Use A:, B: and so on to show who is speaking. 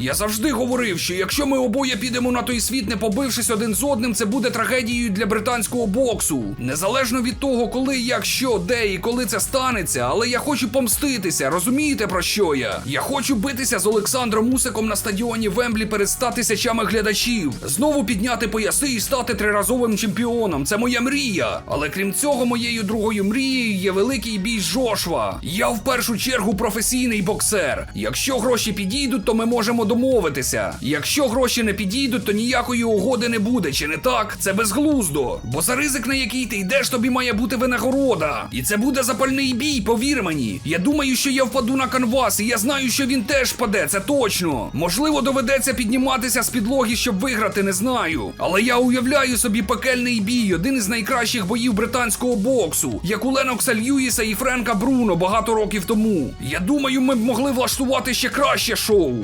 A: Я завжди говорив, що якщо ми обоє підемо на той світ, не побившись один з одним, це буде трагедією для британського боксу. Незалежно від того, коли, як, що, де і коли це станеться, але я хочу помститися. Розумієте про що я? Я хочу битися з Олександром Усиком на стадіоні Вемблі перед 100 тисячами глядачів, знову підняти пояси і стати триразовим чемпіоном. Це моя мрія. Але крім цього, моєю другою мрією є великий бій Жошва. Я в першу чергу професійний боксер. Якщо гроші підійдуть, то ми можемо домовитися. Якщо гроші не підійдуть, то ніякої угоди не буде, чи не так? Це безглуздо. Бо за ризик, на який ти йдеш, тобі має бути винагорода. І це буде запальний бій, повір мені. Я думаю, що я впаду на канвас, і я знаю, що він теж впаде, це точно. Можливо, доведеться підніматися з підлоги, щоб виграти, не знаю. Але я уявляю собі пекельний бій, один із найкращих боїв британського боксу, як у Ленокса Льюіса і Френка Бруно багато років тому. Я думаю, ми б могли влаштувати ще краще шоу.